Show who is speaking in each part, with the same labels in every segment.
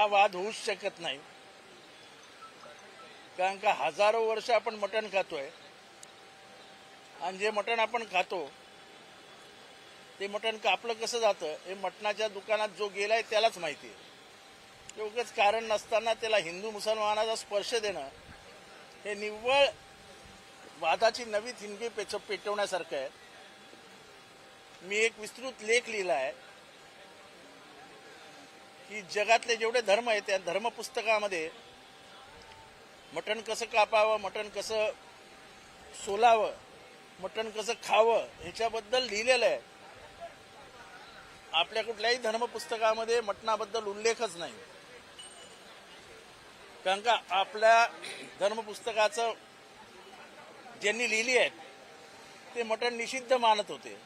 Speaker 1: हा वाद होऊच शकत नाही. कारण का हजारो वर्ष आपण मटण खातोय. आणि जे मटण आपण खातो ते मटण कापलं कसं जातं? हे मटणाच्या दुकानात जो गेलाय त्यालाच माहिती आहे. ते कारण नसताना त्याला हिंदू मुसलमानाचा स्पर्श देणं हे निव्वळ वादाची नवी थिणगी पेच पेटवण्यासारखं आहे. मी एक विस्तृत लेख लिहिला आहे. की जगातले जेवढे धर्म आहेत त्या धर्म पुस्तकामध्ये मटण कसं कापावं मटण कसं सोलावं मटण कसं खावं ह्याच्याबद्दल लिहिलेलं आहे. आपल्या कुठल्याही धर्मपुस्तकामध्ये मटणाबद्दल उल्लेखच नाही. कारण का आपल्या धर्मपुस्तकाचं ज्यांनी लिहिली आहेत ते मटण निषिद्ध मानत होते.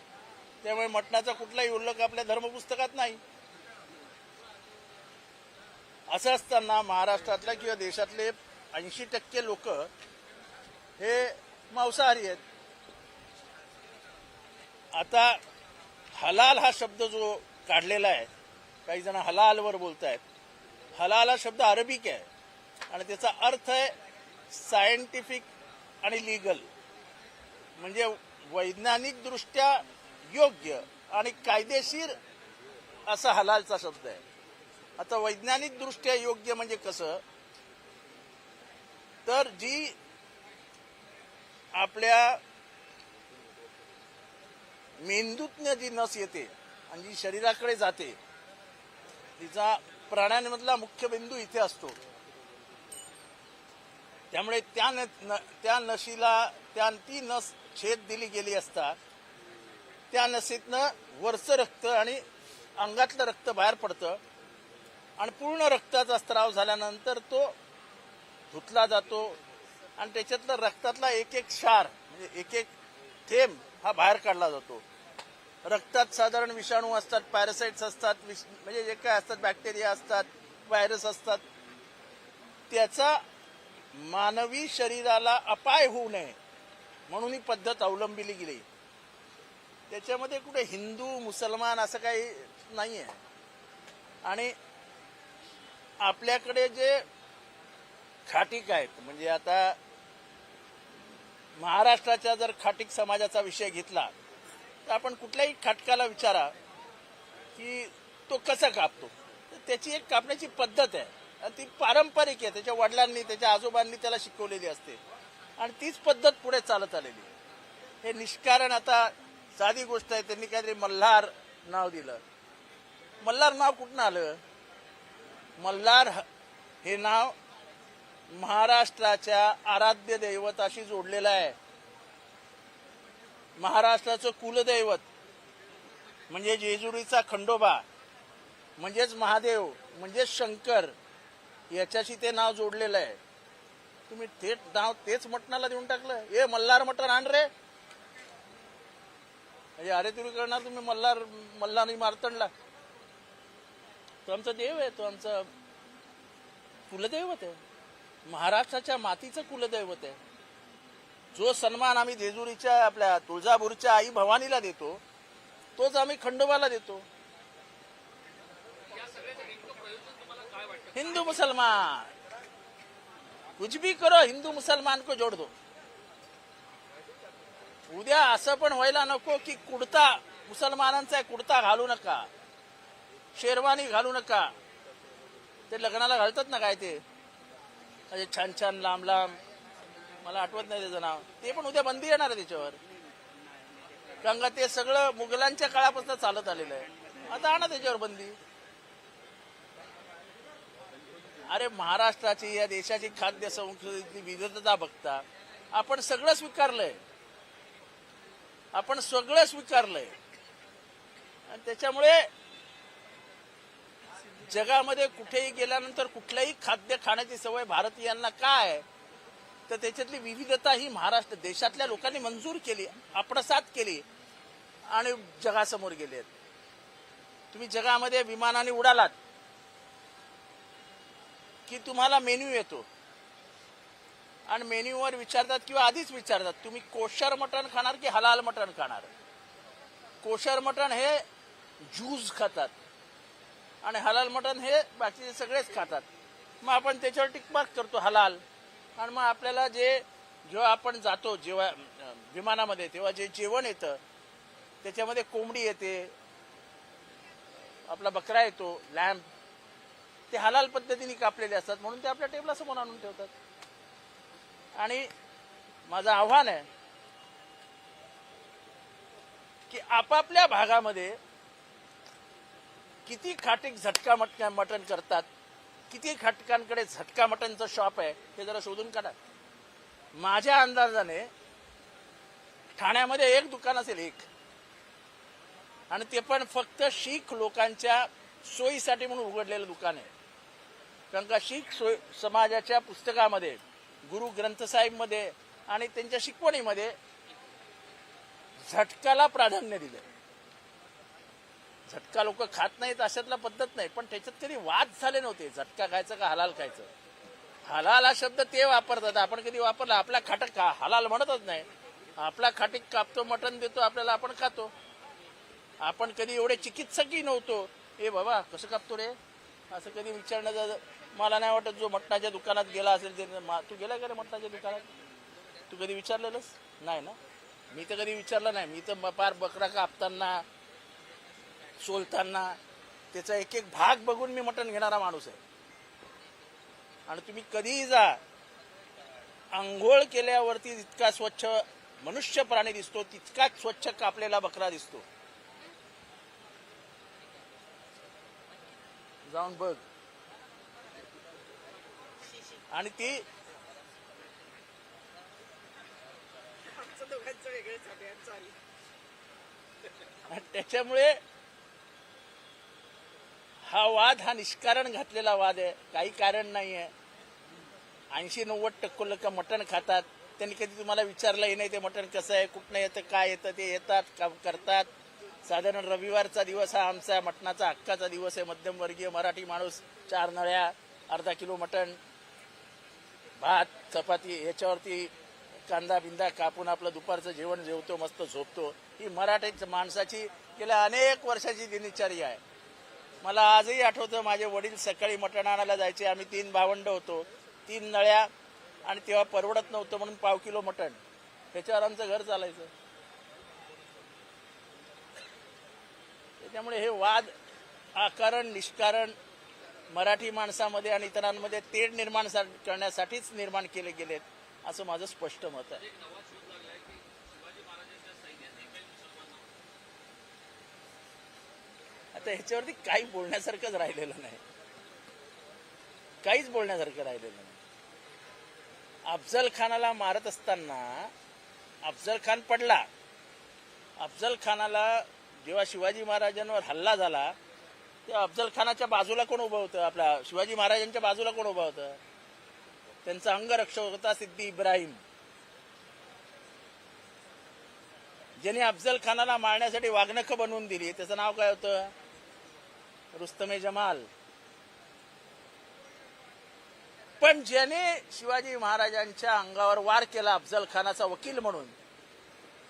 Speaker 1: त्यामुळे मटणाचा कुठलाही उल्लेख आपल्या धर्मपुस्तकात नाही. असं असताना महाराष्ट्रातल्या किंवा देशातले ऐंशी टक्के लोक हे मांसाहारी आहेत. आता हलाल हा शब्द जो काढलेला आहे काही जण हलालवर बोलत आहेत हलाल हा शब्द अरबिक आहे आणि त्याचा अर्थ आहे सायंटिफिक आणि लिगल म्हणजे वैज्ञानिकदृष्ट्या योग्य आणि कायदेशीर असा हलालचा शब्द आहे. आता वैज्ञानिक दृष्ट्या योग्य म्हणजे कसं? तर जी आपल्या मेंदूतनं जी नस येते आणि जी शरीराकडे जाते तिचा प्राण्यांमधला मुख्य बिंदू इथे असतो. त्यामुळे त्या न न- त्या नशीला त्या ती नस छेद दिली गेली असता त्या नसीतनं वरचं रक्त आणि अंगातलं रक्त बाहेर पडतं. आणि पूर्ण रक्ताचा स्त्राव झाल्यानंतर तो धुतला जातो. आणि त्याच्यातला रक्तातला एक एक क्षार म्हणजे एक एक थेंब हा बाहेर काढला जातो. रक्तात साधारण विषाणू असतात पॅरासाइट्स असतात विष- म्हणजे जे काय असतात बॅक्टेरिया असतात व्हायरस असतात. त्याचा मानवी शरीराला अपाय होऊ नये म्हणून ही पद्धत अवलंबिली गेली. त्याच्यामध्ये कुठे हिंदू मुसलमान असं काही नाही आहे आणि आपल्याकडे जे खाटीक आहेत म्हणजे आता महाराष्ट्राच्या जर खाटीक समाजाचा विषय घेतला तर आपण कुठल्याही खाटकाला विचारा की तो कसा कापतो. तर त्याची एक कापण्याची पद्धत आहे. आणि ती पारंपरिक आहे. त्याच्या वडिलांनी त्याच्या आजोबांनी त्याला शिकवलेली असते. आणि तीच पद्धत पुढे चालत आलेली आहे. हे निष्कारण आता साधी गोष्ट आहे. त्यांनी काहीतरी मल्हार नाव दिलं. मल्हार नाव कुठनं आलं? मल्हार हे नाव महाराष्ट्राच्या आराध्य दैवताशी जोडलेलं आहे. महाराष्ट्राचं कुलदैवत म्हणजे जेजुरीचा खंडोबा म्हणजेच महादेव म्हणजेच शंकर याच्याशी ते नाव जोडलेलं आहे. तुम्ही थेट नाव तेच मटणाला देऊन टाकलं. ए मल्हार मटण आण रे. म्हणजे अरे तुम्ही करणार तुम्ही मल्हार मल्हार मारतणला तो आमचा देव आहे तो आमचा कुलदैवत आहे. महाराष्ट्राच्या मातीचं कुलदैवत आहे. जो सन्मान आम्ही जेजुरीच्या आपल्या तुळजापूरच्या आई भवानीला देतो तोच आम्ही खंडोबाला देतो. हिंदू मुसलमान. कुछ भी करो हिंदू मुसलमान को जोड दो. उद्या असं पण व्हायला नको की कुडता मुसलमानांचा कुडता घालू नका. शेरवानी घालू नका. ते लग्नाला घालतात ना काय ते? म्हणजे छान छान लांब लांब. मला आठवत नाही त्याचं नाव. ते पण उद्या बंदी येणार आहे त्याच्यावर. कारण का ते सगळं मुघलांच्या काळापासून चालत आलेलं आहे. आता आणा त्याच्यावर बंदी. अरे महाराष्ट्राची या देशाची खाद्य संस्कृतीची विविधता बघता आपण सगळं स्वीकारलंय. आपण सगळं स्वीकारलंय. आणि त्याच्यामुळे जगामध्ये कुठेही गेल्यानंतर कुठलंही खाद्य खाण्याची सवय भारतीयांना काय आहे? तर त्याच्यातली विविधता ही महाराष्ट्र देशातल्या लोकांनी मंजूर केली आपणसात केली आणि जगासमोर गेले तुम्ही जगामध्ये विमानाने उडालात की तुम्हाला मेन्यू येतो. आणि मेन्यूवर विचारतात किंवा आधीच विचारतात तुम्ही कोशर मटण खाणार की हलाल मटण खाणार? कोशर मटण हे ज्यूज खातात. आणि हलाल मटण हे बाकीचे सगळेच खातात. मग आपण त्याच्यावर टिकमार्क करतो हलाल. आणि मग आपल्याला जे जेव्हा आपण जातो जेव्हा विमानामध्ये तेव्हा जे जेवण येतं त्याच्यामध्ये कोंबडी येते आपला बकरा येतो लॅम्प ते हलाल पद्धतीने कापलेले असतात म्हणून ते आपल्या टेबलासमोर आणून ठेवतात. आणि माझं आव्हान आहे की आपापल्या भागामध्ये किती खाटीक झटका मटका मटण करतात? किती खाटकांकडे झटका मटणचं शॉप आहे? हे जरा शोधून काढा. माझ्या अंदाजाने ठाण्यामध्ये एक दुकान असेल एक. आणि ते पण फक्त शीख लोकांच्या सोयीसाठी म्हणून उघडलेलं दुकान आहे. कारण का शीख सोय समाजाच्या पुस्तकामध्ये गुरु ग्रंथसाहेबमध्ये आणि त्यांच्या शिकवणीमध्ये झटकाला प्राधान्य दिलं झटका लोक खात नाहीत अशातला पद्धत नाही पण त्याच्यात कधी वाद झाले नव्हते. झटका खायचं का हलाल खायचं? हलाल हा शब्द ते वापरतात. आपण कधी वापरला आपला खाटक खा हलाल म्हणतच नाही. आपला खाटीक कापतो मटण देतो आपल्याला आपण खातो. आपण कधी एवढे चिकित्सकही नव्हतो. ए बाबा कसं कापतो रे? असं कधी विचारण्याचं मला नाही वाटत जो मटणाच्या दुकानात गेला असेल ते मा- तू गेला का रे मटणाच्या दुकानात? तू कधी विचारलेलंस? नाही ना? मी तर कधी विचारलं नाही. मी तर फार पार बकरा कापताना सोलताना त्याचा एक एक भाग बघून मी मटण घेणारा माणूस आहे. आणि तुम्ही कधीही जा आंघोळ केल्यावरती जितका स्वच्छ मनुष्य प्राणी दिसतो तितकाच स्वच्छ कापलेला बकरा दिसतो. जाऊन बघ. आणि ती त्याच्यामुळे हा वाद हा निष्कारण घातलेला वाद आहे. काही कारण नाही आहे ऐंशी नव्वद टक्के लोक मटण खातात. त्यांनी कधी तुम्हाला विचारलंही नाही ते मटण कसं आहे कुठनं येतं काय येतं ते येतात काम करतात. साधारण रविवारचा दिवस हा आमचा मटणाचा हक्काचा दिवस आहे. मध्यमवर्गीय मराठी माणूस चार नळ्या अर्धा किलो मटण भात चपाती याच्यावरती कांदा बिंदा कापून आपलं दुपारचं जेवण जेवतो मस्त झोपतो. ही मराठी माणसाची गेल्या अनेक वर्षाची दिनचर्या आहे. मला आजही आठवतं माझे वडील सकाळी मटण आणायला जायचे. आम्ही तीन भावंड होतो. तीन नळ्या आणि तेव्हा परवडत नव्हतं म्हणून पाव किलो मटण. त्याच्यावर आमचं घर चालायचं. त्याच्यामुळे हे वाद आकारण निष्कारण मराठी माणसामध्ये आणि इतरांमध्ये तेढ निर्माण सा- करण्यासाठीच निर्माण केले गेलेत असं माझं स्पष्ट मत आहे. आता ह्याच्यावरती काही बोलण्यासारखंच राहिलेलं नाही. काहीच बोलण्यासारखं राहिलेलं नाही. अफजल खानाला मारत असताना अफजल खान पडला. अफजल खानाला जेव्हा शिवाजी महाराजांवर हल्ला झाला तेव्हा अफजल खानाच्या बाजूला कोण उभं होतं? आपल्या शिवाजी महाराजांच्या बाजूला कोण उभं होतं? त्यांचा अंगरक्षक होता सिद्धी इब्राहिम. ज्याने अफजल खानाला मारण्यासाठी वाघनखं बनवून दिली त्याचं नाव काय होतं? रुस्तमे जमाल. पण ज्याने शिवाजी महाराजांच्या अंगावर वार केला अफजल खानाचा वकील म्हणून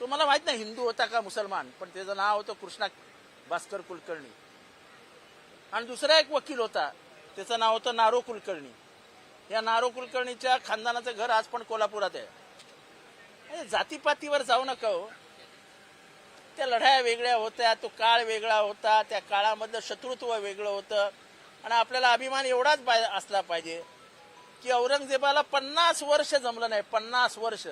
Speaker 1: तो मला माहीत नाही हिंदू होता का मुसलमान पण त्याचं नाव होतं कृष्णा भास्कर कुलकर्णी. आणि दुसरा एक वकील होता त्याचं नाव होतं नारो कुलकर्णी. या नारो कुलकर्णीच्या खानदानाचं घर आज पण कोल्हापुरात आहे. हे जातीपातीवर जाऊ नका हो. त्या लढाया वेगळ्या होत्या तो काळ वेगळा होता त्या काळामधलं शत्रुत्व वेगळं होतं. आणि आपल्याला अभिमान एवढाच पाय- असला पाहिजे की औरंगजेबाला पन्नास वर्ष जमलं नाही पन्नास वर्ष.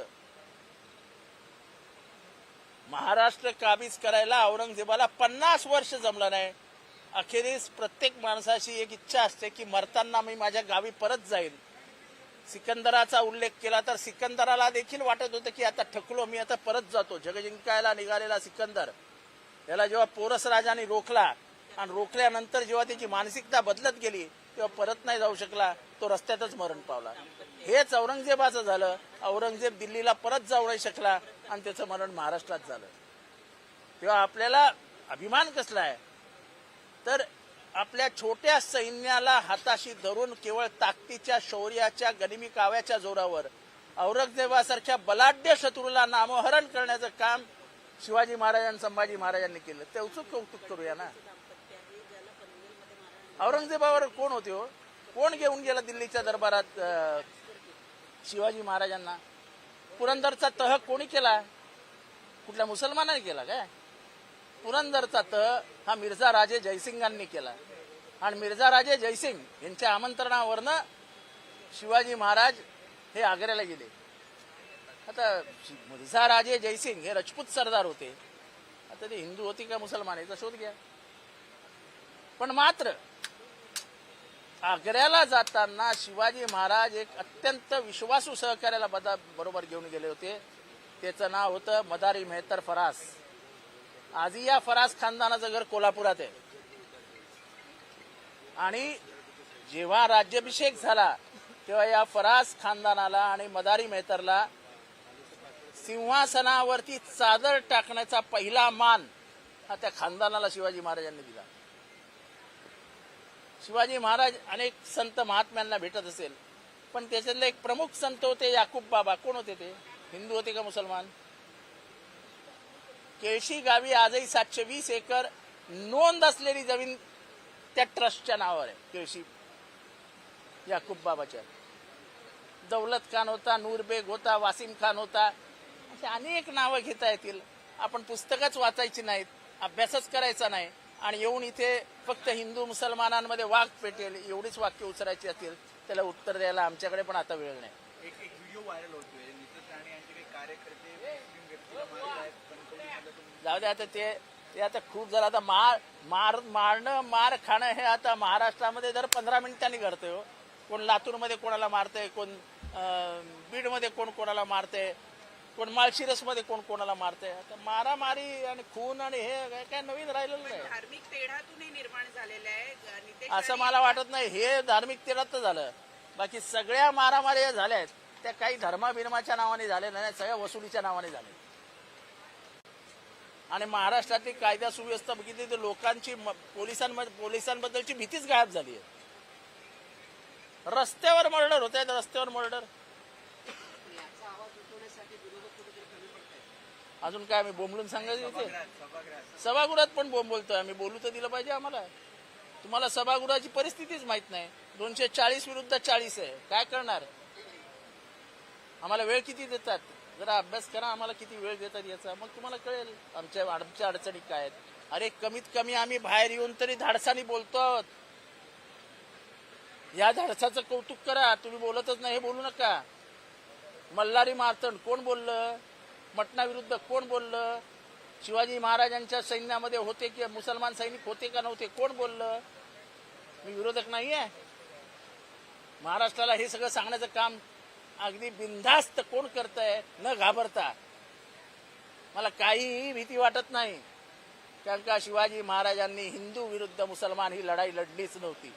Speaker 1: महाराष्ट्र काबीज करायला औरंगजेबाला पन्नास वर्ष जमलं नाही. अखेरीस प्रत्येक माणसाची एक इच्छा असते की मरताना मी माझ्या गावी परत जाईल सिकंदराचा उल्लेख केला तर सिकंदराला देखील वाटत होतं की आता ठकलो मी आता परत जातो. जगजिंकायला निघालेला सिकंदर याला जेव्हा पोरस राजाने रोखला आणि रोखल्यानंतर जेव्हा त्याची मानसिकता बदलत गेली तेव्हा परत नाही जाऊ शकला तो रस्त्यातच मरण पावला. हेच औरंगजेबाचं झालं. औरंगजेब दिल्लीला परत जाऊ नाही शकला आणि त्याचं मरण महाराष्ट्रात झालं. तेव्हा आपल्याला अभिमान कसला आहे? तर आपल्या छोट्या सैन्याला हाताशी धरून केवळ ताकदीच्या शौर्याच्या गनिमी काव्याच्या जोरावर. औरंगजेबासारख्या बलाढ्य शत्रूला नामोहरण करण्याचं काम शिवाजी महाराजांनी संभाजी महाराजांनी केलं. ते उत्सुक कौतुक करूया ना? औरंगजेबावर कोण होते हो? कोण घेऊन गेला दिल्लीच्या दरबारात शिवाजी महाराजांना? पुरंदरचा तह कोणी केला? कुठल्या मुसलमानाने केला काय? पुरंदरचा तह हा मिर्झा राजे जयसिंगांनी केला. आणि मिर्झा राजे जयसिंग यांच्या आमंत्रणावरनं शिवाजी महाराज हे आग्र्याला गेले. आता मिर्झा राजे जयसिंग हे रजपूत सरदार होते. आता ते हिंदू होती का मुसलमान याचा शोध घ्या. पण मात्र आग्र्याला जाताना शिवाजी महाराज एक अत्यंत विश्वासू सहकार्याला बदा- बरोबर घेऊन गेले होते. त्याचं नाव होतं मदारी मेहतर फरास. आजही या फरास खानदानाचं घर कोल्हापुरात आहे. आणि जेव्हा राज्याभिषेक झाला तेव्हा या फरास खानदानाला आणि मदारी मेहतरला सिंहासनावरती चादर टाकण्याचा पहिला मान हा त्या खानदानाला शिवाजी महाराजांनी दिला. शिवाजी महाराज अनेक संत महात्म्यांना भेटत असेल पण त्याच्यातले एक प्रमुख संत होते याकूब बाबा. कोण होते ते? हिंदू होते का मुसलमान? केळशी गावी आजही सातशे वीस एकर नोंद असलेली जमीन त्या ट्रस्टच्या नावावर आहे. केळशी याकूब बाबाच्या. दौलत खान होता नूरबेग होता वासिम खान होता. अशी अनेक नावं घेता येतील. आपण पुस्तकच वाचायची नाहीत अभ्यासच करायचा नाही. आणि येऊन इथे फक्त हिंदू मुसलमानांमध्ये वाघ पेटेल एवढीच वाक्य उचरायची असतील त्याला उत्तर द्यायला आमच्याकडे पण आता वेळ नाही.
Speaker 2: एक एक व्हिडिओ व्हायरल होतोय नितेश राणे यांचे काही कार्यकर्ते मुस्लिम व्यक्तीला मारत आहेत कणकवलीमधलं तुम्ही
Speaker 1: जाऊ दे आता ते ते आता खूप झालं. आता मार मार मारणं मार खाणं हे आता महाराष्ट्रामध्ये दर पंधरा मिनिटांनी घडतंय हो. कोण लातूरमध्ये कोणाला मारतंय कोण बीडमध्ये कोण कोणाला मारतंय कोण माळशिरसमध्ये कोण कोणाला मारतंय. आता मारामारी आणि खून आणि हे काय- नवीन राहिलेलं नाही.
Speaker 3: धार्मिक तेढातून निर्माण झालेलं आहे.
Speaker 1: असं मला वाटत नाही. हे धार्मिक तेढात झालं. बाकी सगळ्या मारामारी झाल्या आहेत. त्या काही धर्माभिर्माच्या नावाने झालेल्या नाही सगळ्या वसुलीच्या नावाने झाले आणि महाराष्ट्रातली कायदा सुव्यवस्था बघितली तर लोकांची पोलिसांमध्ये पोलिसांबद्दलची भीतीच गायब झाली आहे. रस्त्यावर मर्डर होत आहेत रस्त्यावर मर्डर. अजून काय आम्ही बोंबलून सांगायचं होते
Speaker 2: सभागृहात
Speaker 1: पण बोंब बोलतोय आम्ही. बोलू तर दिलं पाहिजे आम्हाला. तुम्हाला सभागृहाची परिस्थितीच माहीत नाही. दोनशे चाळीस विरुद्ध चाळीस आहे. काय करणार? आम्हाला वेळ किती देतात? जरा अभ्यास करा आम्हाला किती वेळ देतात याचा. मग तुम्हाला कळेल आमच्या आमच्या अडचणी काय आहेत. अरे कमीत कमी आम्ही बाहेर येऊन तरी धाडसानी बोलतो आहोत या धाडसाचं कौतुक करा. तुम्ही बोलतच नाही हे बोलू नका. मल्हारी मार्तंड कोण बोललं? मटणाविरुद्ध कोण बोललं? शिवाजी महाराजांच्या सैन्यामध्ये होते की मुसलमान सैनिक होते का नव्हते कोण बोललं? मी विरोधक नाही आहे महाराष्ट्राला हे सगळं सांगण्याचं काम अगदी बिनधास्त कोण करतंय न घाबरता. मला काहीही भीती वाटत नाही. कारण का शिवाजी महाराजांनी हिंदू विरुद्ध मुसलमान ही लढाई लढलीच नव्हती.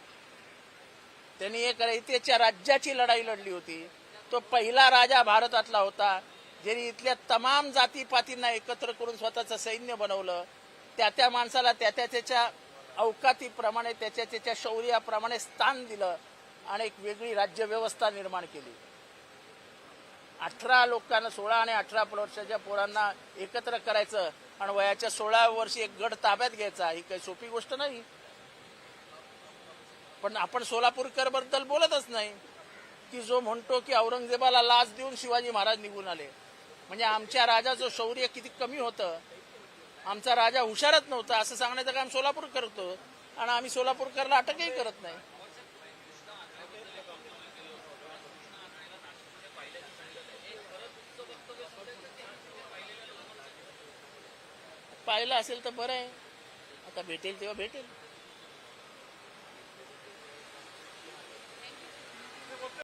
Speaker 1: त्यांनी एक रयतेच्या राज्याची लढाई लढली होती. तो पहिला राजा भारतातला होता. ज्यांनी इथल्या तमाम जातीपातींना एकत्र करून स्वतःचं सैन्य बनवलं. त्या त्या माणसाला त्या त्या त्याच्या अवकातीप्रमाणे त्याच्या त्याच्या शौर्याप्रमाणे स्थान दिलं आणि एक वेगळी राज्यव्यवस्था निर्माण केली. अठरा लोकांना सोळा आणि अठरा वर्षाच्या पोरांना एकत्र करायचं आणि वयाच्या सोळा वर्षी एक गड ताब्यात घ्यायचा ही काही सोपी गोष्ट नाही. पण आपण सोलापूरकरबद्दल बोलतच नाही. की जो म्हणतो की औरंगजेबाला लाच देऊन शिवाजी महाराज निघून आले. म्हणजे आमच्या राजाचं शौर्य किती कमी होतं. आमचा राजा हुशारच नव्हता असं सांगण्याचं काम सोलापूर करतो. आणि आम्ही सोलापूरकरला अटकही करत नाही. पाहिलं असेल तर बरं आहे. आता भेटेल तेव्हा भेटेल.